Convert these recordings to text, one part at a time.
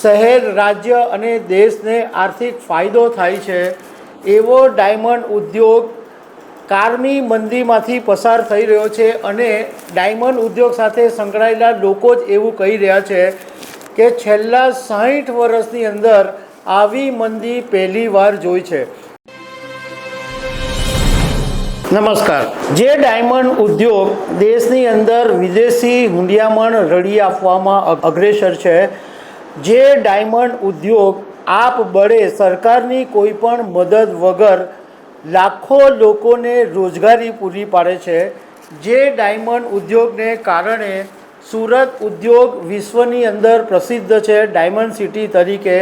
શહેર, રાજ્ય અને દેશને આર્થિક ફાયદો થાય છે, એવો ડાયમંડ ઉદ્યોગ કારની મંદીમાંથી પસાર થઈ રહ્યો છે અને ડાયમંડ ઉદ્યોગ સાથે સંકળાયેલા લોકો જ એવું કહી રહ્યા છે કે છેલ્લા સાહીઠ વર્ષની અંદર આવી મંદી પહેલી વાર જોઈ છે. નમસ્કાર. જે ડાયમંડ ઉદ્યોગ દેશની અંદર વિદેશી હુંડિયામણ રડી આપવામાં અગ્રેસર છે જે ડાયમંડ ઉદ્યોગ આપ બળે સરકારની કોઈ પણ મદદ વગર લાખો લોકોને રોજગારી પૂરી પાડે છે, જે ડાયમંડ ઉદ્યોગને કારણે સુરત ઉદ્યોગ વિશ્વની અંદર પ્રસિદ્ધ છે ડાયમંડ સિટી તરીકે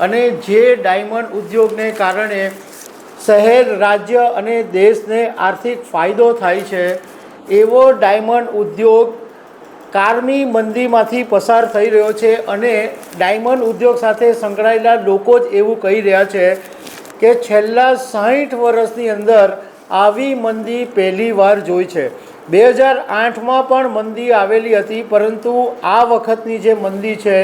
અને જે ડાયમંડ ઉદ્યોગને કારણે શહેર, રાજ્ય અને દેશને આર્થિક ફાયદો થાય છે, એવો ડાયમંડ ઉદ્યોગ કારની મંદીમાંથી પસાર થઈ રહ્યો છે અને ડાયમંડ ઉદ્યોગ સાથે સંકળાયેલા લોકો જ એવું કહી રહ્યા છે કે છેલ્લા સાહીઠ વર્ષની અંદર આવી મંદી પહેલી વાર જોઈ છે. બે હજાર આઠમાં પણ મંદી આવેલી હતી, પરંતુ આ વખતની જે મંદી છે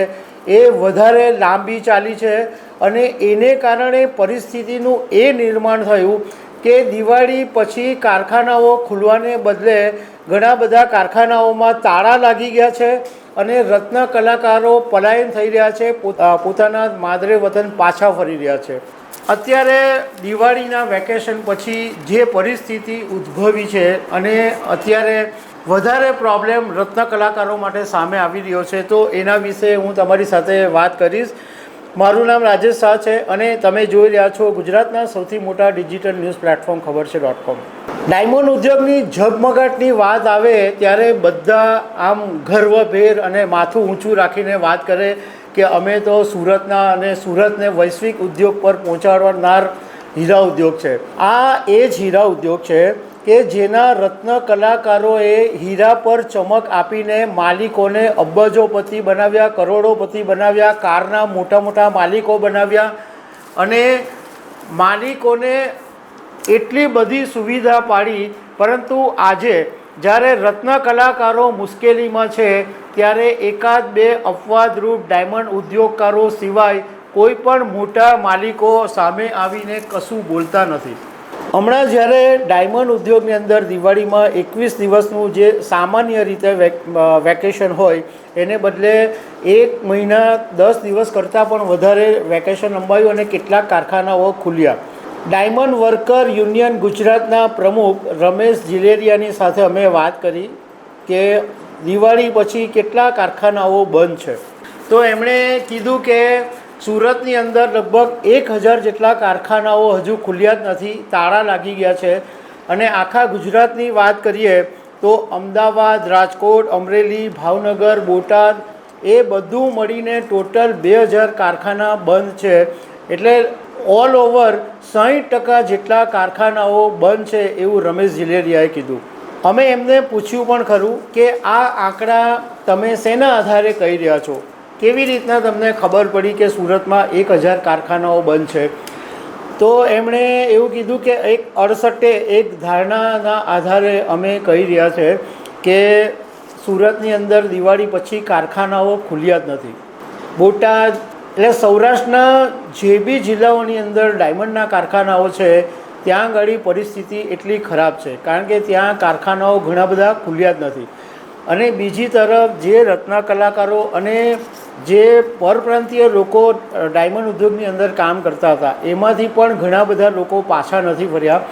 એ વધારે લાંબી ચાલી છે અને એને કારણે પરિસ્થિતિનું એ નિર્માણ થયું કે દિવાળી પછી કારખાનાઓ ખુલવાને બદલે ઘણા બધા કારખાનાઓમાં તાળા લાગી ગયા છે અને રત્ન કલાકારો પલાયન થઈ રહ્યા છે, પોત- પોતાના માદરે વતન પાછા ફરી રહ્યા છે. અત્યારે દિવાળીના વેકેશન પછી જે પરિસ્થિતિ ઉદ્ભવી છે અને અત્યારે વધારે પ્રોબ્લેમ રત્ન કલાકારો માટે સામે આવી રહ્યો છે, તો એના વિશે હું તમારી સાથે વાત કરીશ. મારું નામ રાજેશ શાહ છે અને તમે જોઈ રહ્યા છો ગુજરાતના સૌથી મોટા ડિજિટલ ન્યૂઝ પ્લેટફોર્મ ખબર છે ડોટ કોમ. ડાયમંડ ઉદ્યોગની ઝગમગાટની વાત આવે ત્યારે બધા આમ ગર્વભેર અને માથું ઊંચું રાખીને વાત કરે કે અમે તો સુરતના અને સુરતને વૈશ્વિક ઉદ્યોગ પર પહોંચાડનાર હીરા ઉદ્યોગ છે. આ એ જ હીરા ઉદ્યોગ છે કે જેના રત્ન કલાકારોએ હીરા પર ચમક આપીને માલિકોને અબજોપતિ બનાવ્યા, કરોડોપતિ બનાવ્યા, કારના મોટા મોટા માલિકો બનાવ્યા અને માલિકોને એટલી બધી સુવિધા પાડી. પરંતુ આજે જ્યારે રત્ન કલાકારો મુશ્કેલીમાં છે, ત્યારે એકાદ બે અપવાદરૂપ ડાયમંડ ઉદ્યોગકારો સિવાય કોઈ પણ મોટા માલિકો સામે આવીને કશું બોલતા નથી. હમણાં જ્યારે ડાયમંડ ઉદ્યોગની અંદર દિવાળીમાં એકવીસ દિવસનું જે સામાન્ય રીતે વેક- વેકેશન હોય, એને બદલે એક મહિના દસ દિવસ કરતાં પણ વધારે વેકેશન લંબાયું અને કેટલાક કારખાનાઓ ખુલ્યા. ડાયમંડ વર્કર યુનિયન ગુજરાતના પ્રમુખ રમેશ જીલેરિયાની સાથે અમે વાત કરી કે દિવાળી પછી કેટલા કારખાનાઓ બંધ છે. તો એમણે કીધું કે સુરતની અંદર લગભગ એક હજાર જેટલા કારખાનાઓ હજુ ખુલ્યા જ નથી, તાળા લાગી ગયા છે. અને આખા ગુજરાતની વાત કરીએ તો અમદાવાદ, રાજકોટ, અમરેલી, ભાવનગર, બોટાદ એ બધું મળીને ટોટલ બે હજાર કારખાના બંધ છે. એટલે ઓલ ઓવર સાહીઠ ટકા જેટલા કારખાનાઓ બંધ છે એવું રમેશ જીલેરિયાએ કીધું. અમે એમને પૂછ્યું પણ ખરું કે આ આંકડા તમે શેના આધારે કહી રહ્યા છો? કેવી રીતના તમને ખબર પડી કે સુરતમાં એક હજાર કારખાનાઓ બંધ છે? તો એમણે એવું કીધું કે એક અડસઠે એક ધારણાના આધારે અમે કહી રહ્યા છે કે સુરતની અંદર દિવાળી પછી કારખાનાઓ ખુલ્યા જ નથી. બોટાદ એટલે સૌરાષ્ટ્રના જે બી જિલ્લાઓની અંદર ડાયમંડના કારખાનાઓ છે, ત્યાં આગળ પરિસ્થિતિ એટલી ખરાબ છે, કારણ કે ત્યાં કારખાનાઓ ઘણા બધા ખુલ્યા જ નથી. અને બીજી તરફ જે રત્ન કલાકારો અને જે પરપ્રાંતીય લોકો ડાયમંડ ઉદ્યોગની અંદર કામ કરતા હતા, એમાંથી પણ ઘણા બધા લોકો પાછા નથી ફર્યા.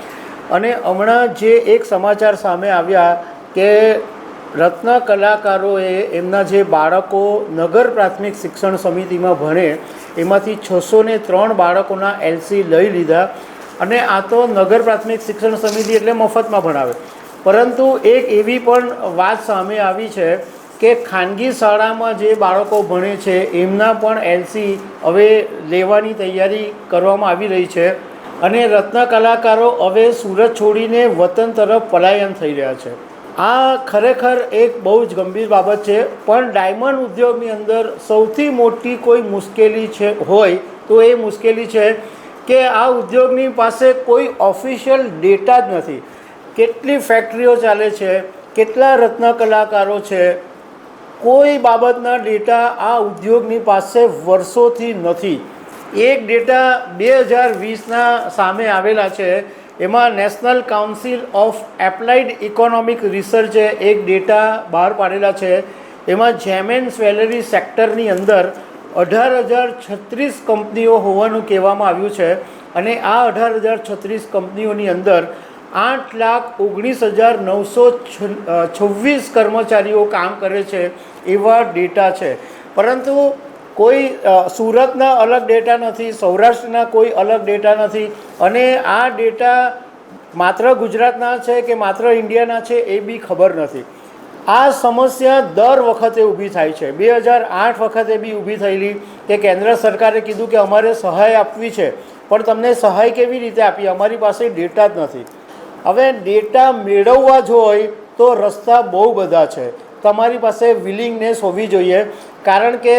અને હમણાં જે એક સમાચાર સામે આવ્યા કે રત્ન કલાકારોએ એમના જે બાળકો નગર પ્રાથમિક શિક્ષણ સમિતિમાં ભણે, એમાંથી છસો ને ત્રણ બાળકોના એલસી લઈ લીધા. અને આ તો નગર પ્રાથમિક શિક્ષણ સમિતિ એટલે મફતમાં ભણાવે. પરંતુ એક એવી પણ વાત સામે આવી છે કે ખાનગી શાળામાં જે બાળકો ભણે છે, એમના પણ એલસી હવે લેવાની તૈયારી કરવામાં આવી રહી છે અને રત્ન કલાકારો હવે સુરત છોડીને વતન તરફ પલાયન થઈ રહ્યા છે. આ ખરેખર એક બહુ જ ગંભીર બાબત છે, પણ ડાયમંડ ઉદ્યોગની અંદર સૌથી મોટી કોઈ મુશ્કેલી છે, હોય તો એ મુશ્કેલી છે કે આ ઉદ્યોગની પાસે કોઈ ઓફિશિયલ ડેટા જ નથી. કેટલી ફેક્ટરીઓ ચાલે છે, કેટલા રત્ન કલાકારો છે કોઈ બાબતના ડેટા આ ઉદ્યોગની પાસે વર્ષોથી નથી. એક ડેટા બે હજાર વીસના સામે આવેલા છે. એમાં national council of applied economic રિસર્ચે એક ડેટા બહાર પાડેલા છે. એમાં જેમેન સ્વેલરી સેક્ટરની અંદર અઢાર હજાર છત્રીસ કંપનીઓ હોવાનું કહેવામાં આવ્યું છે. અને આ અઢાર હજાર છત્રીસ કંપનીઓની અંદર આઠ લાખ ઓગણીસ હજાર નવસો છવ્વીસ કર્મચારીઓ કામ કરે છે એવા ડેટા છે. પરંતુ કોઈ સુરતના અલગ ડેટા નથી, સૌરાષ્ટ્રના કોઈ અલગ ડેટા નથી અને આ ડેટા માત્ર ગુજરાતના છે કે માત્ર ઇન્ડિયાના છે એ બી ખબર નથી. આ સમસ્યા દર વખતે ઊભી થાય છે. બે હજાર આઠ વખતે બી ઊભી થયેલી કે કેન્દ્ર સરકારે કીધું કે અમારે સહાય આપવી છે. પણ તમને સહાય કેવી રીતે આપી? અમારી પાસે ડેટા જ નથી. હવે ડેટા મેળવવા જ હોય તો રસ્તા બહુ બધા છે. તમારી પાસે વિલિંગનેસ હોવી જોઈએ. કારણ કે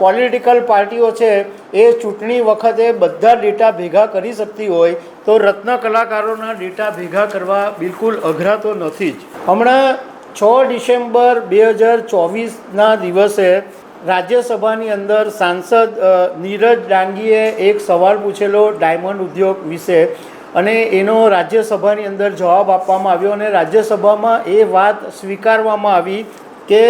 પોલિટિકલ પાર્ટીઓ છે, એ ચૂંટણી વખતે બધા ડેટા ભેગા કરી શકતી હોય તો રત્ન કલાકારોના ડેટા ભેગા કરવા બિલકુલ અઘરા તો નથી જ. હમણાં છ ડિસેમ્બર બે હજાર ચોવીસના દિવસે રાજ્યસભાની અંદર સાંસદ નીરજ ડાંગીએ એક સવાલ પૂછેલો ડાયમંડ ઉદ્યોગ વિશે. અને એનો રાજ્યસભાની અંદર જવાબ આપવામાં આવ્યો અને રાજ્યસભામાં એ વાત સ્વીકારવામાં આવી કે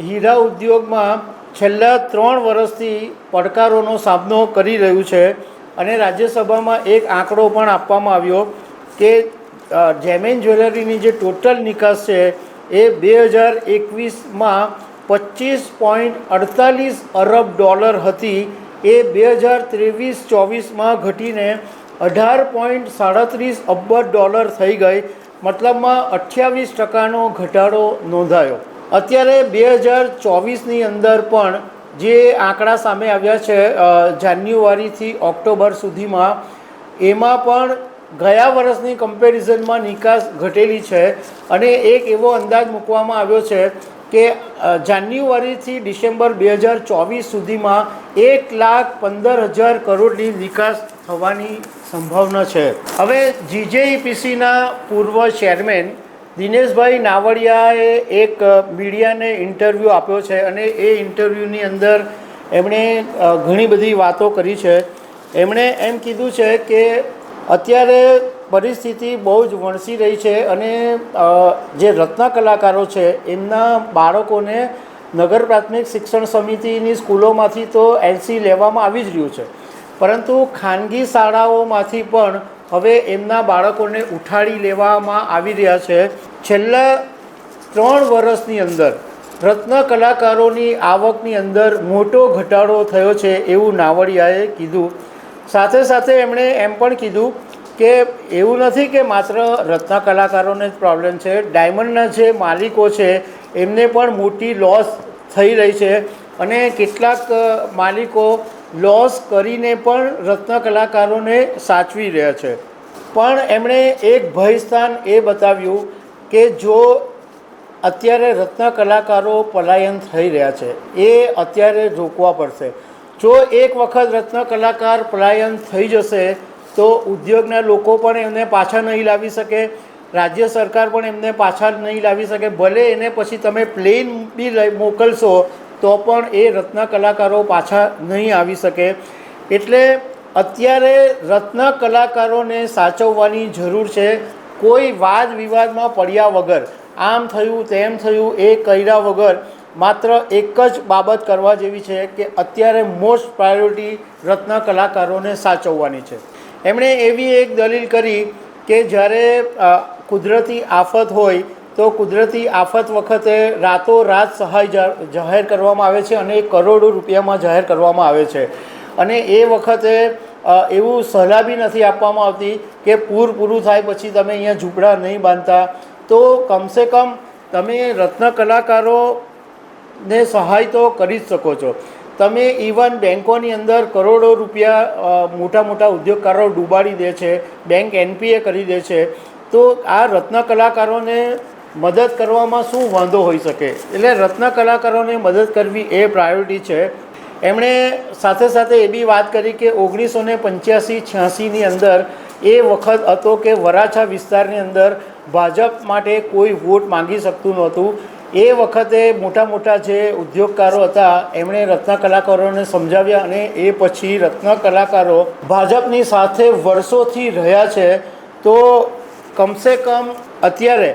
હીરા ઉદ્યોગમાં છેલ્લા ત્રણ વર્ષથી પડકારોનો સામનો કરી રહ્યું છે અને રાજ્યસભામાં એક આંકડો પણ આપવામાં આવ્યો કે જેમેન જ્વેલરીની જે ટોટલ નિકાસ છે એ બે હજાર એકવીસમાં પચીસ પોઈન્ટ અડતાલીસ અરબ ડોલર હતી. એ બે હજાર ત્રેવીસ ચોવીસમાં ઘટીને અઢાર પોઈન્ટ સાડત્રીસ અબજ ડોલર થઈ ગઈ. મતલબમાં અઠ્યાવીસ ટકાનો ઘટાડો નોંધાયો. અત્યારે બે હજાર ચોવીસની અંદર પણ જે આંકડા સામે આવ્યા છે જાન્યુઆરીથી ઓક્ટોબર સુધીમાં, એમાં પણ ગયા વર્ષની કમ્પેરિઝનમાં નિકાસ ઘટેલી છે અને એક એવો અંદાજ મૂકવામાં આવ્યો છે કે જાન્યુઆરીથી ડિસેમ્બર બે હજાર ચોવીસ સુધીમાં એક લાખ પંદર હજાર કરોડની નિકાસ થવાની સંભાવના છે. હવે જીજેઈપીસીના પૂર્વ ચેરમેન દિનેશભાઈ નાવડિયાએ એક મીડિયાને ઇન્ટરવ્યૂ આપ્યો છે અને એ ઇન્ટરવ્યૂની અંદર એમણે ઘણી બધી વાતો કરી છે. એમણે એમ કીધું છે કે અત્યારે પરિસ્થિતિ બહુ જ વણસી રહી છે અને જે રત્ન કલાકારો છે એમના બાળકોને નગર પ્રાથમિક શિક્ષણ સમિતિની સ્કૂલોમાંથી તો એલસી લેવામાં આવી જ રહ્યું છે. પરંતુ ખાનગી શાળાઓમાંથી પણ હવે એમના બાળકોને ઉઠાડી લેવામાં આવી રહ્યા છે. છેલ્લા ત્રણ વર્ષની અંદર રત્ન કલાકારોની આવકની અંદર મોટો ઘટાડો થયો છે એવું નાવડિયાએ કીધું. સાથે સાથે એમણે એમ પણ કીધું કે એવું નથી કે માત્ર રત્ન કલાકારોને જ પ્રોબ્લેમ છે. ડાયમંડના જે માલિકો છે, એમને પણ મોટી લોસ થઈ રહી છે અને કેટલાક માલિકો લોસ કરીને પણ રત્ન કલાકારોને સાચવી રહ્યા છે. પણ એમણે એક ભયસ્થાન એ બતાવ્યું કે જો અત્યારે રત્ન કલાકારો પલાયન થઈ રહ્યા છે, એ અત્યારે રોકવા પડશે. જો એક વખત રત્ન કલાકાર પલાયન થઈ જશે, તો ઉદ્યોગના લોકો પણ એમને પાછા નહીં લાવી શકે, રાજ્ય સરકાર પણ એમને પાછા નહીં લાવી શકે. ભલે એને પછી તમે પ્લેન બી મોકલશો તો પણ એ રત્ન કલાકારો પાછા નહીં આવી શકે. એટલે અત્યારે રત્ન કલાકારોને સાચવવાની જરૂર છે. કોઈ વાદ વિવાદમાં પડ્યા વગર, આમ થયું, તેમ થયું, એ કર્યા વગર માત્ર એક જ બાબત કરવા જેવી છે કે અત્યારે મોસ્ટ પ્રાયોરિટી રત્ન કલાકારોને સાચવવાની છે. એમણે એવી એક દલીલ કરી કે જ્યારે કુદરતી આફત હોય તો કુદરતી આફત વખતે રાતોરાત સહાય જાહેર કરવામાં આવે છે અને કરોડો રૂપિયામાં જાહેર કરવામાં આવે છે. અને એ વખતે એવું સલાહ બી નથી આપવામાં આવતી કે પૂર પૂરું થાય પછી તમે અહીંયા ઝૂંપડા નહીં બાંધતા. તો કમસે કમ તમે રત્ન કલાકારોને સહાય તો કરી જ શકો છો. તમે ઇવન બેન્કોની અંદર કરોડો રૂપિયા મોટા મોટા ઉદ્યોગકારો ડૂબાડી દે છે, બેંક એનપીએ કરી દે છે. તો આ રત્ન કલાકારોને મદદ કરવામાં શું વાંધો હોઈ શકે? એટલે રત્ન કલાકારોને મદદ કરવી એ પ્રાયોરિટી છે. એમણે સાથે સાથે એ બી વાત કરી કે ઓગણીસો ને પંચ્યાસી છ્યાસીની અંદર એ વખત હતો કે વરાછા વિસ્તારની અંદર ભાજપ માટે કોઈ વોટ માંગી શકતું નહોતું. એ વખતે મોટા મોટા જે ઉદ્યોગકારો હતા, એમણે રત્ન કલાકારોને સમજાવ્યા અને એ પછી રત્ન કલાકારો ભાજપની સાથે વર્ષોથી રહ્યા છે. તો કમસે કમ અત્યારે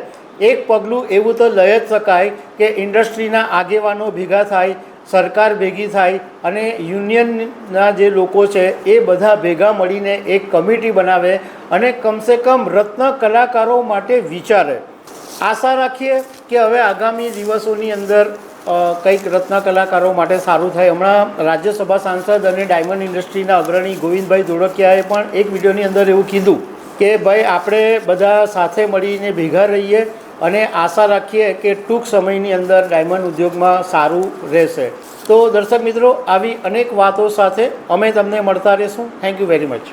એક પગલું એવું તો લઈ જ શકાય કે ઇન્ડસ્ટ્રીના આગેવાનો ભેગા થાય, સરકાર ભેગી થાય અને યુનિયનના જે લોકો છે એ બધા ભેગા મળીને એક કમિટી બનાવે અને કમસે કમ રત્ન કલાકારો માટે વિચારે. આશા રાખીએ કે હવે આગામી દિવસોની અંદર કંઈક રત્ન કલાકારો માટે સારું થાય. હમણાં રાજ્યસભા સાંસદ અને ડાયમંડ ઇન્ડસ્ટ્રીના અગ્રણી ગોવિંદભાઈ ધોળકિયાએ પણ એક વિડીયોની અંદર એવું કીધું કે, ભાઈ, આપણે બધા સાથે મળીને ભેગા રહીએ અને આશા રાખીએ કે ટૂંક સમયની અંદર ડાયમંડ ઉદ્યોગમાં સારું રહેશે. તો દર્શક મિત્રો, આવી અનેક વાતો સાથે અમે તમને મળતા રહીશું. Thank you very much